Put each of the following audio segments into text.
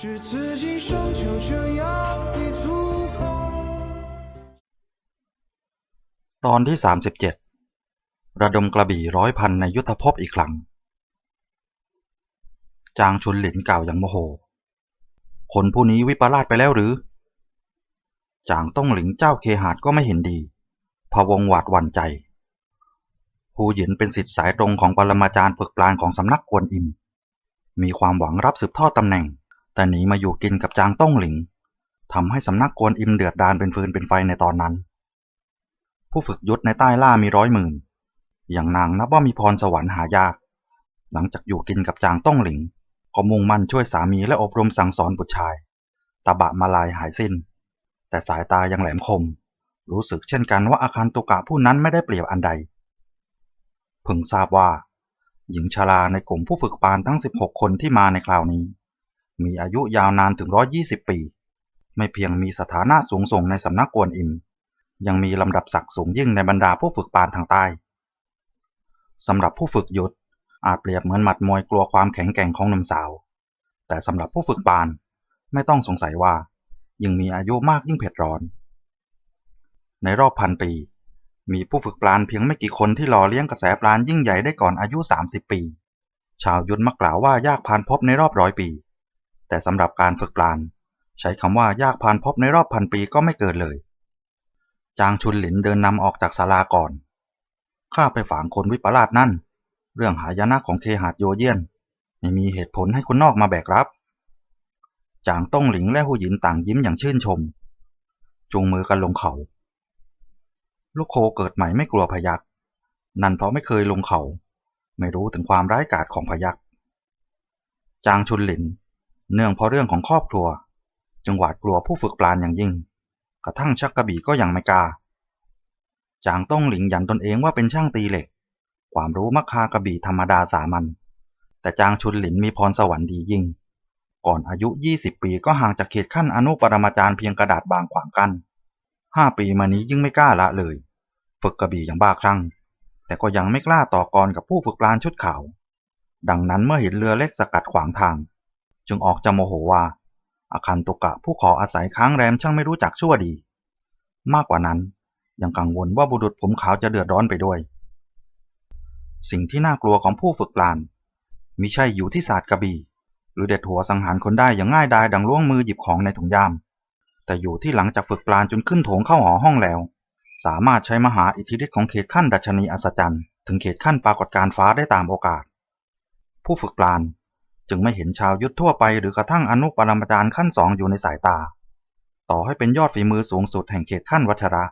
只此一生就这样已足够。 ตอนที่สามสิบเจ็ดระดมกระบี่ร้อยพันในยุทธภพอีกครั้ง จางชุนหลินกล่าวอย่างโมโห คนผู้นี้วิปลาสไปแล้วหรือ จางต้องหลิงเจ้าเคหาดก็ไม่เห็นดีพะวงหวาดหวั่นใจฮูหยินเป็นสิทธิ์สายตรงของปรมาจารย์ฝึกปราณของสำนักกวนอิม มีความหวังรับสืบทอดตำแหน่ง แต่หนีมาอยู่กินกับจางต้องหลิงทำให้สำนักกวนอิมเดือดดานเป็นฟืนเป็นไฟในตอนนั้น ผู้ฝึกยุทธในใต้ล่ามีร้อยหมื่น อย่างนางนับว่ามีพรสวรรค์หายาก หลังจากอยู่กินกับจางต้องหลิง ก็มุ่งมั่นช่วยสามีและอบรมสั่งสอนบุตรชายตาบะมาลายหายสิ้น แต่สายตายังแหลมคม รู้สึกเช่นกันว่าอาคันตุกะผู้นั้นไม่ได้เปรียบอันใดพึงทราบว่า หญิงชราในกลุ่มผู้ฝึกปานทั้ง 16 คนที่มาในคราวนี้ มีอายุยาวนานถึง 120 ปี ไม่เพียงมีสถานะสูงส่งในสำนักกวนอิม ยังมีลำดับศักดิ์สูงยิ่งในบรรดาผู้ฝึกปานทางใต้สำหรับผู้ฝึกยุทธอาจเปรียบเหมือนหมัดมวยกลัวความแข็งแกร่งของหนุ่มสาว แต่สำหรับผู้ฝึกปานไม่ต้องสงสัยว่า ยิ่งมีอายุมากยิ่งเผ็ดร้อน ในรอบพันปี มีผู้ฝึกปาณเพียงไม่กี่คนที่หล่อเลี้ยงกระแสปาณยิ่งใหญ่ได้ก่อนอายุ 30 ปี ชาวยุทธมักกล่าวว่ายากพานพบในรอบร้อยปี แต่สำหรับการฝึกปราณใช้คำว่ายากพานพบในรอบพันปีก็ไม่เกิดเลย จางชุนหลินเดินนำออกจากศาลาก่อน ข้าไปฝางคนวิปลาสนั่น เรื่องหายนะของเคหาดโยเยียน ไม่มีเหตุผลให้คนนอกมาแบกรับ จางต้งหลิงและหูหยินต่างยิ้มอย่างชื่นชม จูงมือกันลงเขา ลูกโคเกิดใหม่ไม่กลัวพยักนั่นเพราะไม่เคยลงเขา ไม่รู้ถึงความร้ายกาจของพยักจางชุนหลิน เนื่องเพราะเรื่องของครอบครัว จึงหวาดกลัวผู้ฝึกปราณอย่างยิ่ง กระทั่งชักกระบี่ก็ยังไม่กล้าจางต้องหลิงยันตนเองว่าเป็นช่างตีเหล็ก ความรู้มักคากระบี่ธรรมดาสามัญแต่จางชุนหลินมีพรสวรรค์ดียิ่ง ก่อนอายุ 20 ปีก็ห่างจากเขตขั้นอนุปรมาจารย์เพียงกระดาษบางขวางกัน้นห้าปีมานี้ยิ่งไม่กล้าละเลย ฝึกกระบี่อย่างบ้าคลั่ง แต่ก็ยังไม่กล้าต่อกรกับผู้ฝึกปราณชุดขาว ดังนั้นเมื่อเห็นเรือเล็กสกัดขวางทาง จึงออกจะโมโหว่าอาคันตุกะผู้ขออาศัยค้างแรมช่างไม่รู้จักชั่วดี มากกว่านั้นยังกังวลว่าบุรุษผมขาวจะเดือดร้อนไปด้วย สิ่งที่น่ากลัวของผู้ฝึกปราณมิใช่อยู่ที่ศาสตร์กระบี่ หรือเด็ดหัวสังหารคนได้อย่างง่ายดายดังล้วงมือหยิบของในถุงยาม แต่อยู่ที่หลังจากฝึกปราณจนขึ้นโถงเข้าหอห้องแล้ว สามารถใช้มหาอิทธิฤทธิ์ของเขตขั้นดัชนีอัศจรรย์ ถึงเขตขั้นปรากฏการณ์ฟ้าได้ตามโอกาส ผู้ฝึกปราณ จึงไม่เห็นชาวยุทธทั่วไปหรือกระทั่งอนุปรมาจารย์ขั้นสองอยู่ในสายตา ต่อให้เป็นยอดฝีมือสูงสุดแห่งเขตขั้นวัชระ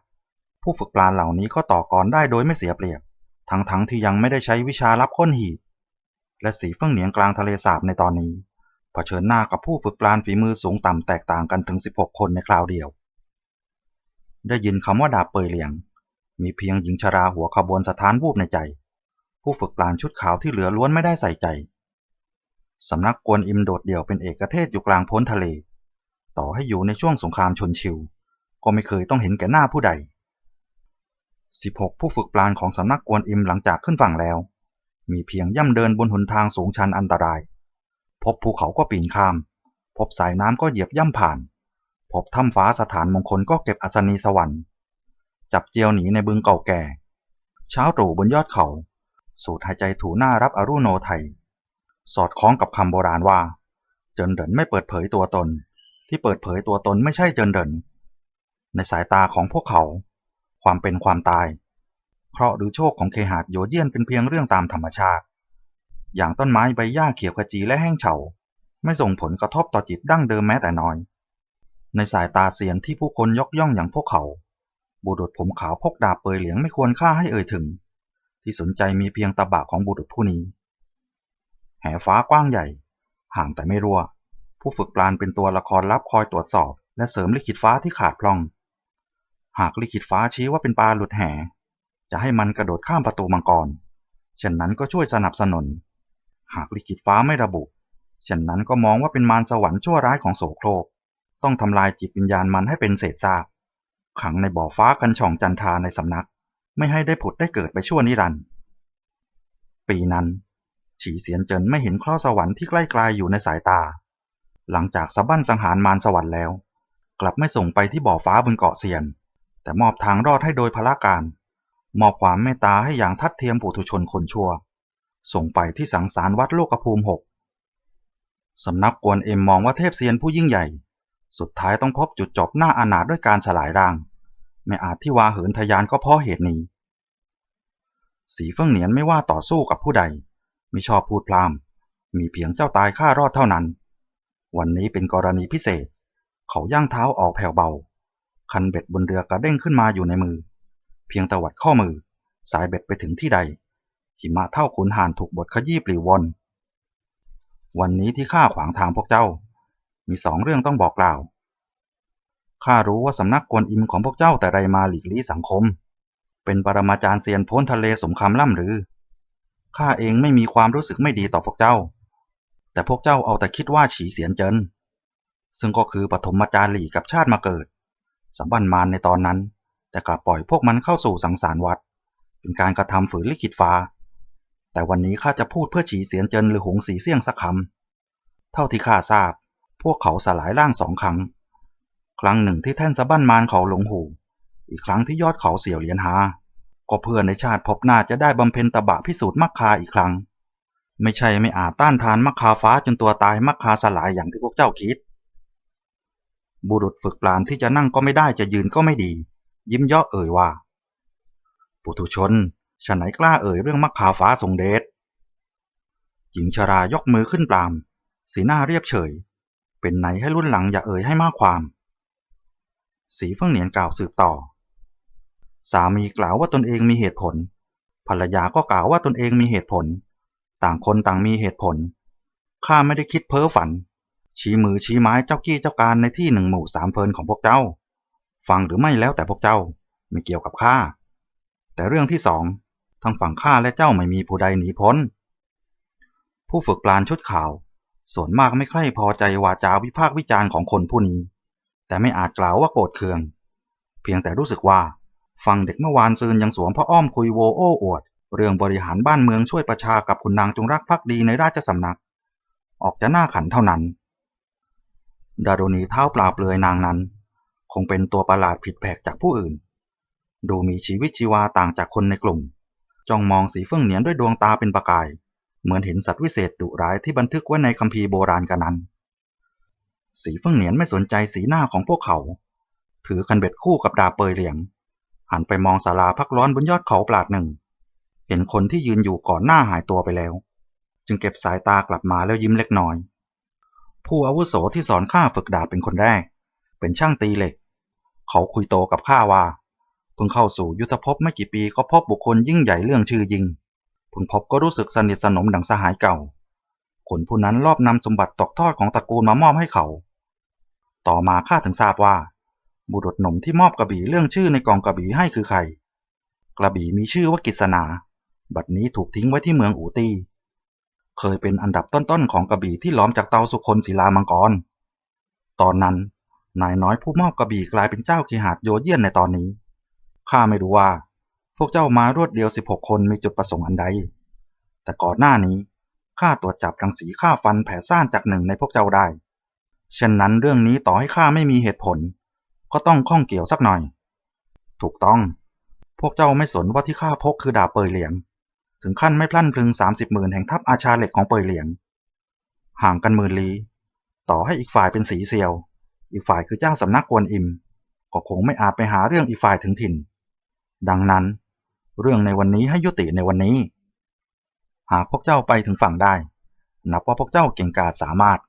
ผู้ฝึกปราณเหล่านี้ก็ต่อกรได้โดยไม่เสียเปรียบ ทั้งๆทที่ยังไม่ได้ใช้วิชารับค้นหีบ และสีเฟื่องเหนียงกลางทะเลสาบในตอนนี้เผชิญหน้ากับผู้ฝึกปราณฝีมือสูงต่ำแตกต่างกันถึง 16 คนในคราวเดียว ได้ยินคำว่าดาบเปยเหลียง มีเพียงหญิงชราหัวขบวนสถานวูบในใจ ผู้ฝึกปราณชุดขาวที่เหลือล้วนไม่ได้ใส่ใจ สำนักกวนอิมโดดเดี่ยวเป็นเอกเทศอยู่กลางพ้นทะเล ต่อให้อยู่ในช่วงสงครามชนชิว ก็ไม่เคยต้องเห็นแก่หน้าผู้ใด 16 ผู้ฝึกปราณของสำนักกวนอิมหลังจากขึ้นฝั่งแล้ว มีเพียงย่ำเดินบนหนทางสูงชันอันตราย พบภูเขาก็ปีนข้าม พบสายน้ำก็เหยียบย่ำผ่าน พบถ้ำฟ้าสถานมงคลก็เก็บอัศนีสวรรค์จับเจียวหนีในบึงเก่าแก่ เช้าตรู่บนยอดเขา สูดหายใจถูหน้ารับอรุโนไทย สอดคล้องกับคำโบราณว่า เจินเดินไม่เปิดเผยตัวตน ที่เปิดเผยตัวตนไม่ใช่เจินเดิน ในสายตาของพวกเขา ความเป็นความตาย เคราะห์หรือโชคของเคหาดโยเยียนเป็นเพียงเรื่องตามธรรมชาติ อย่างต้นไม้ใบหญ้าเขียวขจีและแห้งเฉา ไม่ส่งผลกระทบต่อจิตดั้งเดิมแม้แต่น้อย ในสายตาเสียนที่ผู้คนยกย่องอย่างพวกเขา บุรุษผมขาวพกดาบเปยเหลียงไม่ควรค่าให้เอ่ยถึง ที่สนใจมีเพียงตาบะของบุรุษผู้นี้ แห่ฟ้ากว้างใหญ่ ห่างแต่ไม่รั่ว ผู้ฝึกปราณเป็นตัวละครลับคอยตรวจสอบ และเสริมลิขิตฟ้าที่ขาดพร่อง หากลิขิตฟ้าชี้ว่าเป็นปลาหลุดแห่จะให้มันกระโดดข้ามประตูมังกรเช่นนั้นก็ช่วยสนับสนุน หากลิขิตฟ้าไม่ระบุเช่นนั้นก็มองว่าเป็นมารสวรรค์ชั่วร้ายของโสโครก ต้องทำลายจิตวิญญาณมันให้เป็นเศษซากขังในบ่อฟ้ากันช่องจันทราในสำนัก ไม่ให้ได้ผุดได้เกิดไปชั่วนิรันดร์ปีนั้น ฉีเสียนเจินไม่เห็นเคราสวรรค์ที่ใกล้ไกลอยู่ในสายตา หลังจากสะบั้นสังหารมารสวรรค์แล้ว กลับไม่ส่งไปที่บ่อฟ้าบนเกาะเซียน แต่มอบทางรอดให้โดยพละการ มอบความเมตตาให้อย่างทัดเทียมปุถุชนคนชั่ว ส่งไปที่สังสารวัดโลกภูมิหกสำนักกวนเอ็มมองว่าเทพเซียนผู้ยิ่งใหญ่ สุดท้ายต้องพบจุดจบหน้าอนาถด้วยการสลายร่าง ไม่อาจที่วาเหินทะยานก็เพราะเหตุนี้ สีเฟิ่งเหนียนไม่ว่าต่อสู้กับผู้ใด ม่ชอบพูดพลามมีเพียงเจ้าตายข้ารอดเท่านั้น วันนี้เป็นกรณีพิเศษ เขาย่างเท้าออกแผ่วเบา คันเบ็ดบนเรือกระเด้งขึ้นมาอยู่ในมือ เพียงตวัดข้อมือ สายเบ็ดไปถึงที่ใด หิมะเท่าขุนหานถูกบดขยี้ปลิววนวันนี้ที่ข้าขวางทางพวกเจ้า มีสองเรื่องต้องบอกกล่าวข้ารู้ว่าสำนักกวนอิมของพวกเจ้าแต่ไรมาหลีกลี่สังคม เป็นปรมาจารย์เซียนพ้นทะเลสมคำล่ำหรือ ข้าเองไม่มีความรู้สึกไม่ดีต่อพวกเจ้า แต่พวกเจ้าเอาแต่คิดว่าฉีเสียนเจินซึ่งก็คือปฐมจารีกับชาติมาเกิด สัมบันมารในตอนนั้น แต่กลับปล่อยพวกมันเข้าสู่สังสารวัฏเป็นการกระทำฝืนลิขิตฟ้า แต่วันนี้ข้าจะพูดเพื่อฉีเสียนเจินหรือหงสีเสี่ยงสักคำเท่าที่ข้าทราบ พวกเขาสลายร่างสองครั้ง ครั้งหนึ่งที่แท่นสะบั้นมารเขาหลงหู อีกครั้งที่ยอดเขาเสี่ยวเหรียญหา ก็เพื่อในชาติพบหน้าจะได้บำเพ็ญตบะพิสูจน์มักคาอีกครั้ง ไม่ใช่ไม่อาจต้านทานมักคาฟ้าจนตัวตายมักคาสลายอย่างที่พวกเจ้าคิด บุรุษฝึกปราณที่จะนั่งก็ไม่ได้จะยืนก็ไม่ดี ยิ้มย่อเอ่ยว่าปุถุชนฉะไหนกล้าเอ่ยเรื่องมักคาฟ้าทรงเดชหญิงชรายกมือขึ้นปราม สีหน้าเรียบเฉย เป็นไหนให้รุ่นหลังอย่าเอ่ยให้มากความ สีเฟื่องเหนียนกล่าวสืบต่อ สามีกล่าวว่าตนเองมีเหตุผล ภรรยาก็กล่าวว่าตนเองมีเหตุผล ต่างคนต่างมีเหตุผล ข้าไม่ได้คิดเพ้อฝัน ชี้มือชี้ไม้เจ้ากี้เจ้าการในที่หนึ่งหมู่สามเฟินของพวกเจ้า ฟังหรือไม่แล้วแต่พวกเจ้า ไม่เกี่ยวกับข้า แต่เรื่องที่สองทั้งฝั่งข้าและเจ้าไม่มีผู้ใดหนีพ้น ผู้ฝึกปลานชุดข่าว ส่วนมากไม่ใคร่พอใจวาจาวิพากษ์วิจารณ์ของคนผู้นี้ แต่ไม่อาจกล่าวว่าโกรธเคือง เพียงแต่รู้สึกว่า ฟังเด็กเมื่อวานซืนยังสวมพระอ้อมคุยโวโอ้อวด เรื่องบริหารบ้านเมืองช่วยประชากับคุณนางจงรักภักดีในราชสำนัก ออกจะหน้าขันเท่านั้น ดารุณีเท้าเปล่าเปลือยนางนั้น คงเป็นตัวประหลาดผิดแผกจากผู้อื่น ดูมีชีวิตชีวาต่างจากคนในกลุ่ม จ้องมองสีเฟื่องเหนียนด้วยดวงตาเป็นประกาย เหมือนเห็นสัตว์วิเศษดุร้ายที่บันทึกไว้ในคัมภีร์โบราณกันนั้น สีเฟื่องเหนียนไม่สนใจสีหน้าของพวกเขา ถือคันเบ็ดคู่กับดาบเปยเหลียง หันไปมองศาลาพักร้อนบนยอดเขาปลาดหนึ่ง เห็นคนที่ยืนอยู่ก่อนหน้าหายตัวไปแล้ว จึงเก็บสายตากลับมาแล้วยิ้มเล็กน้อย ผู้อาวุโสที่สอนข้าฝึกดาบเป็นคนแรก เป็นช่างตีเหล็ก เขาคุยโตกับข้าว่าเพิ่งเข้าสู่ยุทธภพไม่กี่ปีก็พบบุคคลยิ่งใหญ่เรื่องชื่อยิงเพิ่งพบก็รู้สึกสนิทสนมดังสหายเก่าคนผู้นั้นรอบนำสมบัติตกทอดของตระกูลมามอบให้เขา ต่อมาข้าถึงทราบว่า บุรุษหนุ่มที่มอบกระบี่เรื่องชื่อในกองกระบี่ให้คือใคร กระบี่มีชื่อว่ากิษณา บัดนี้ถูกทิ้งไว้ที่เมืองอูตีเคยเป็นอันดับต้นๆของกระบี่ที่ล้อมจากเตาสุคนศิลามังกร ตอนนั้นนายน้อยผู้มอบกระบี่กลายเป็นเจ้าเคหาดโยเยี่ยนในตอนนี้ ข้าไม่รู้ว่า พวกเจ้ามารวดเดียว16คนมีจุดประสงค์อันใด แต่ก่อนหน้านี้ข้าตรวจจับรังสีฆ่าฟันแผ่ซ่านจากหนึ่งในพวกเจ้าได้ เช่นนั้นเรื่องนี้ต่อให้ข้าไม่มีเหตุผล ก็ต้องข้องเกี่ยวสักหน่อย ถูกต้อง พวกเจ้าไม่สนว่าที่ข้าพกคือดาบเปยเหลียง ถึงขั้นไม่พลั่นพลึงสามสิบหมื่นแห่งทัพอาชาเหล็กของเปยเหลียง ห่างกันหมื่นลี้ ต่อให้อีกฝ่ายเป็นสีเซียว อีกฝ่ายคือเจ้าสำนักกวนอิม ก็คงไม่อาจไปหาเรื่องอีกฝ่ายถึงถิ่น ดังนั้น เรื่องในวันนี้ให้ยุติในวันนี้ หากพวกเจ้าไปถึงฝั่งได้ นับว่าพวกเจ้าเก่งกาจสามารถ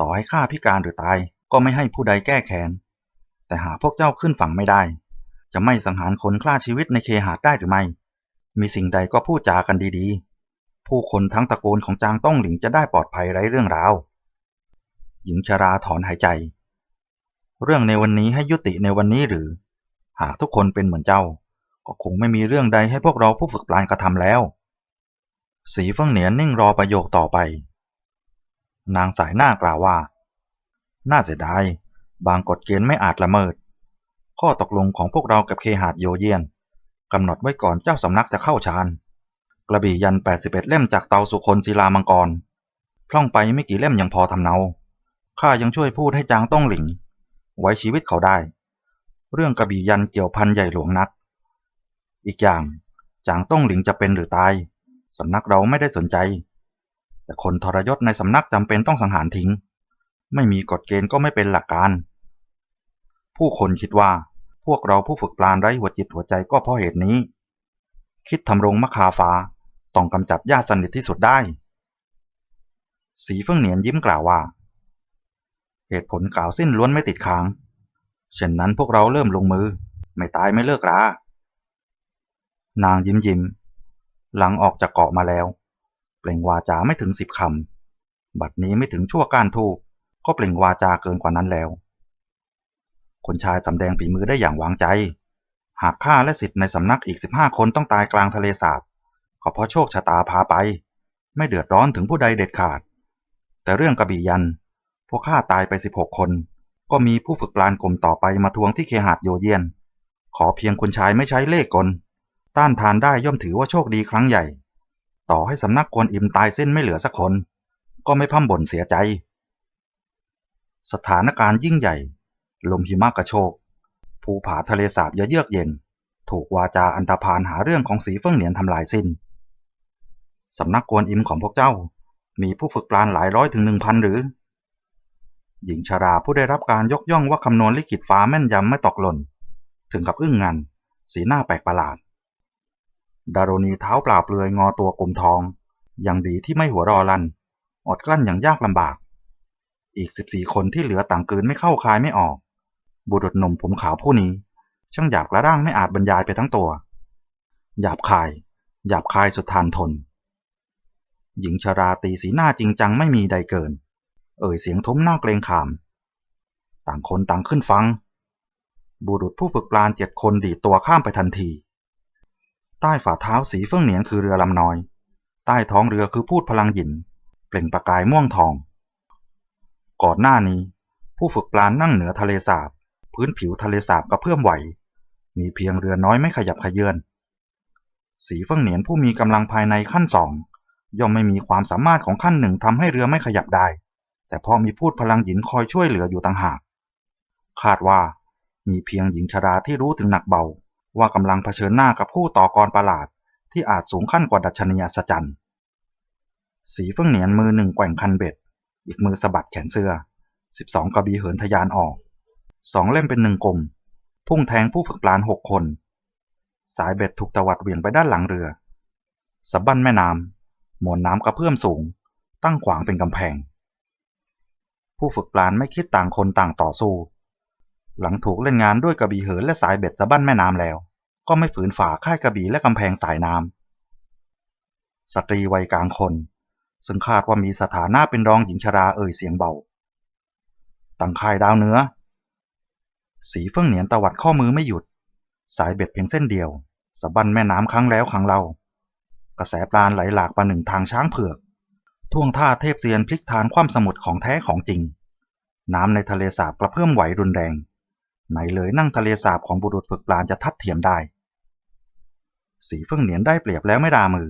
ต่อให้ข้าพิการหรือตายก็ไม่ให้ผู้ใดแก้แค้น แต่หาพวกเจ้าขึ้นฝั่งไม่ได้ จะไม่สังหารคนคล่าชีวิตในเคหาดได้หรือไม่ มีสิ่งใดก็พูดจากันดีๆ ผู้คนทั้งตระกูลของจางต้องหลิงจะได้ปลอดภัยไร้เรื่องราว หญิงชราถอนหายใจ เรื่องในวันนี้ให้ยุติในวันนี้หรือ หากทุกคนเป็นเหมือนเจ้า ก็คงไม่มีเรื่องใดให้พวกเราผู้ฝึกปราณกระทำแล้ว สีเฟิงเหนียนนิ่งรอประโยคต่อไป นางสายหน้ากล่าวว่า น่าเสียดาย บางกฎเกณฑ์ไม่อาจละเมิด ข้อตกลงของพวกเรากับเคหาดโยเยียนกำหนดไว้ก่อนเจ้าสำนักจะเข้าฌานกระบี่ยัน 81 เล่มจากเตาสุคนศิลามังกร พล่องไปไม่กี่เล่มยังพอทำเนา ข้ายังช่วยพูดให้จางต้องหลิง ไว้ชีวิตเขาได้ เรื่องกระบี่ยันเกี่ยวพันใหญ่หลวงนัก อีกอย่างจางต้องหลิงจะเป็นหรือตาย สำนักเราไม่ได้สนใจ แต่คนทรยศในสำนักจำเป็นต้องสังหารทิ้ง ไม่มีกฎเกณฑ์ก็ไม่เป็นหลักการ ผู้คนคิดว่า พวกเราผู้ฝึกปราณไร้หัวจิตหัวใจก็เพราะเหตุนี้ คิดทำรงมะคาฟ้า ต้องกำจัดญาติสนิทที่สุดได้ สีเฟิ่งเหนียนยิ้มกล่าวว่า เหตุผลกล่าวสิ้นล้วนไม่ติดค้าง เช่นนั้นพวกเราเริ่มลงมือ ไม่ตายไม่เลิกรานางยิ้มยิ้ม หลังออกจากเกาะมาแล้ว เปล่งวาจาไม่ถึงสิบคำ บัดนี้ไม่ถึงชั่วกานทูก็เปล่งวาจาเกินกว่านั้นแล้ว คนชายสำแดงฝีมือได้อย่างวางใจ หากข้าและสิทธิ์ในสำนักอีกสิบห้าคนต้องตายกลางทะเลสาบก็เพราะโชคชะตาพาไป ไม่เดือดร้อนถึงผู้ใดเด็ดขาด แต่เรื่องกระบี่ยัน พวกข้าตายไปสิบหกคน ก็มีผู้ฝึกปลานกลมต่อไปมาทวงที่เคหาดโยเยียน ขอเพียงคุณชายไม่ใช้เล่ห์กล ต้านทานได้ย่อมถือว่าโชคดีครั้งใหญ่ ต่อให้สำนักกวนอิมตายเส้นไม่เหลือสักคน ก็ไม่พั่มบ่นเสียใจ สถานการณ์ยิ่งใหญ่ ลมหิมะกระโชก ภูผาทะเลสาบเยือกเย็น ถูกวาจาอันธพาลหาเรื่องของสีเฟิ่งเหนียนทำลายสิ้น สำนักกวนอิมของพวกเจ้า มีผู้ฝึกปราณหลายร้อยถึงหนึ่งพันหรือ หญิงชาราผู้ได้รับการยกย่องว่าคำนวณลิขิตฟ้าแม่นยำไม่ตกหล่น ถึงกับอึ้งงัน สีหน้าแปลกประหลาด ดารณีเท้าเปล่าเปลือยงอตัวกลมทอง อย่างดีที่ไม่หัวรอลัน อดกลั้นอย่างยากลำบาก อีกสิบสี่คนที่เหลือต่างเกินไม่เข้าคายไม่ออก บุรุษหนุ่มผมขาวผู้นี้ ช่างหยาบกระด้างไม่อาจบรรยายไปทั้งตัว หยาบคาย หยาบคายสุดทานทน หญิงชาราตีสีหน้าจริงจังไม่มีใดเกิน เอ่ยเสียงทุ้มหน้าเกรงขาม ต่างคนต่างขึ้นฟัง บุรุษผู้ฝึกปราณเจ็ดคนดีตัวข้ามไปทันที ใต้ฝ่าเท้าสีเฟื่องเหนียนคือเรือลำน้อย ใต้ท้องเรือคือพูดพลังหยิน เปล่งประกายม่วงทอง ก่อนหน้านี้ผู้ฝึกปราณนั่งเหนือทะเลสาบ พื้นผิวทะเลสาบกระเพื่อมไหว มีเพียงเรือน้อยไม่ขยับขยื่นสีเฟื่องเหนียนผู้มีกำลังภายในขั้นสองย่อมไม่มีความสามารถของขั้นหนึ่งทำให้เรือไม่ขยับได้ แต่พอมีพูดพลังหญินคอยช่วยเหลืออยู่ต่างหาก คาดว่า มีเพียงหญิงชราที่รู้ถึงหนักเบา ว่ากำลังเผชิญหน้ากับผู้ต่อกรประหลาด ที่อาจสูงขั้นกว่าดัชนีอัศจรรย์ สีเฟื่องเหนียนมือหนึ่งแกว่งคันเบ็ด อีกมือสะบัดแขนเสื้อสิบสองกระบี่เหินทะยานออก สองเล่มเป็นหนึ่งกลม พุ่งแทงผู้ฝึกปราณหกคน สายเบ็ดถูกตวัดเหวี่ยงไปด้านหลังเรือสะบั้นแม่น้ำมวลน้ำกระเพื่อมสูง ตั้งขวางเป็นกำแพง ผู้ฝึกปราณไม่คิดต่างคนต่างต่อสู้ หลังถูกเล่นงานด้วยกระบี่เหินและสายเบ็ดสะบั้นแม่น้ำแล้ว ก็ไม่ฝืนฝ่าค่ายกระบี่และกำแพงสายน้ำสตรีวัยกลางคน ซึ่งคาดว่ามีสถานะเป็นรองหญิงชราเอ่ยเสียงเบาตั้งค่ายดาวเหนือ สีเฟื่องเหนียนตวัดข้อมือไม่หยุด สายเบ็ดเพียงเส้นเดียวสะบั้นแม่น้ำครั้งแล้วครั้งเล่ากระแสปราณไหลหลากประหนึ่งทางช้างเผือก ท่วงท่าเทพเซียนพลิกทานคว่ำสมุทรของแท้ของจริง น้ำในทะเลสาบกระเพื่อมไหวรุนแรง ไหนเลยนั่งทะเลสาบของบุรุษฝึกปราณจะทัดเทียมได้ สีเฟื่องเหนียนได้เปรียบแล้วไม่ดามือ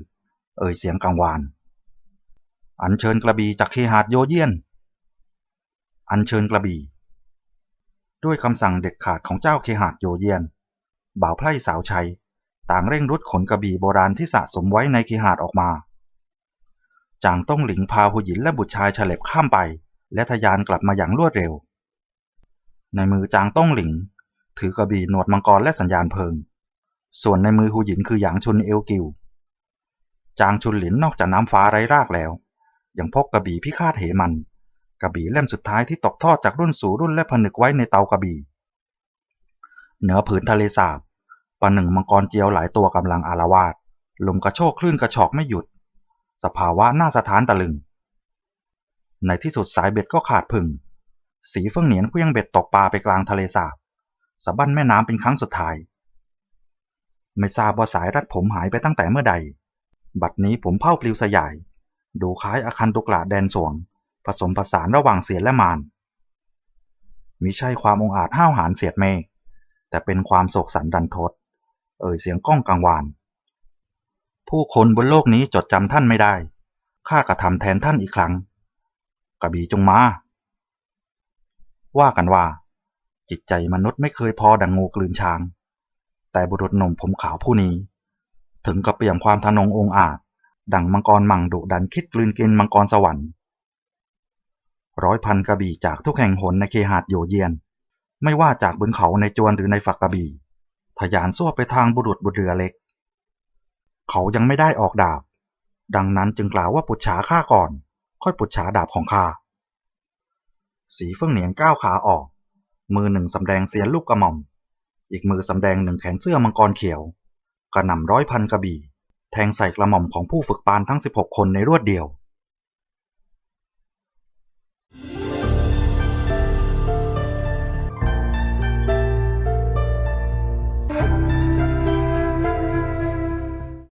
เอ่ยเสียงกังวาน อัญเชิญกระบี่จากเคหาดโยเยียน อัญเชิญกระบี่ ด้วยคำสั่งเด็ดขาดของเจ้าเคหาดโยเยียน บ่าวไพร่สาวชัย ต่างเร่งรุดขนกระบี่โบราณที่สะสมไว้ในเคหาดออกมา จางต้องหลิงพาผู้หญิงและบุตรชายเฉลบข้ามไป และทะยานกลับมาอย่างรวดเร็ว ในมือจางต้องหลิง ถือกระบี่หนวดมังกรและสัญญาณเพลิง ส่วนในมือหูหยินคือหยางชุนเอลกิว จางชุนหลินนอกจากน้ำฟ้าไร้รากแล้วยังพกกระบี่พิฆาตเหมัน กระบี่เล่มสุดท้ายที่ตกทอดจากรุ่นสู่รุ่นและผนึกไว้ในเตากระบี่ เหนือผืนทะเลสาบปะหนึ่งมังกรเจียวหลายตัวกำลังอารวาสลมกระโชกคลื่นกระชอกไม่หยุด สภาวะน่าสะท้านตะลึง ในที่สุดสายเบ็ดก็ขาดพึ่ง สีเฟื่องเหนียนเคลื่องเบ็ดตกปลาไปกลางทะเลสาบสะบั้นแม่น้ำเป็นครั้งสุดท้าย ไม่ทราบว่าสายรัดผมหายไปตั้งแต่เมื่อใด บัดนี้ผมเผ้าปลิวสยาย ดูคล้ายอาคันตุกลาแดนสวง ผสมผสานระหว่างเสียและมารมิใช่ความองอาจห้าวหาญเสียดเมฆแต่เป็นความโศกสันดันทด เอ่ยเสียงก้องกังวาน ผู้คนบนโลกนี้จดจำท่านไม่ได้ ข้ากระทำแทนท่านอีกครั้ง กระบี่จงมา ว่ากันว่า จิตใจมนุษย์ไม่เคยพอดังงูกลืนช้าง แต่บุรุษหนุ่มผมขาวผู้นี้ ถึงกับเปี่ยมความทะนงองอาจ ดังมังกรมังดุดันคิดกลืนกินมังกรสวรรค์ ร้อยพันกระบี่จากทุกแห่งหนในเคหาดโยเยียน ไม่ว่าจากบนเขาในจวนหรือในฝักกระบี่ทะยานสู้ไปทางบุรุษบุตรเรือเล็ก เขายังไม่ได้ออกดาบ ดังนั้นจึงกล่าวว่าปุจฉาข้าก่อน ค่อยปุจฉาดาบของข้าสีเฟื่องเหนียนก้าวขาออก มือหนึ่งสำแดงเสียนลูกกระหม่อม อีกมือสำแดงหนึ่งแขนเสื้อมังกรเขียว กระหน่ำร้อยพันกระบี่ แทงใส่กระหม่อมของผู้ฝึกปานทั้ง 16 คนในรวดเดียว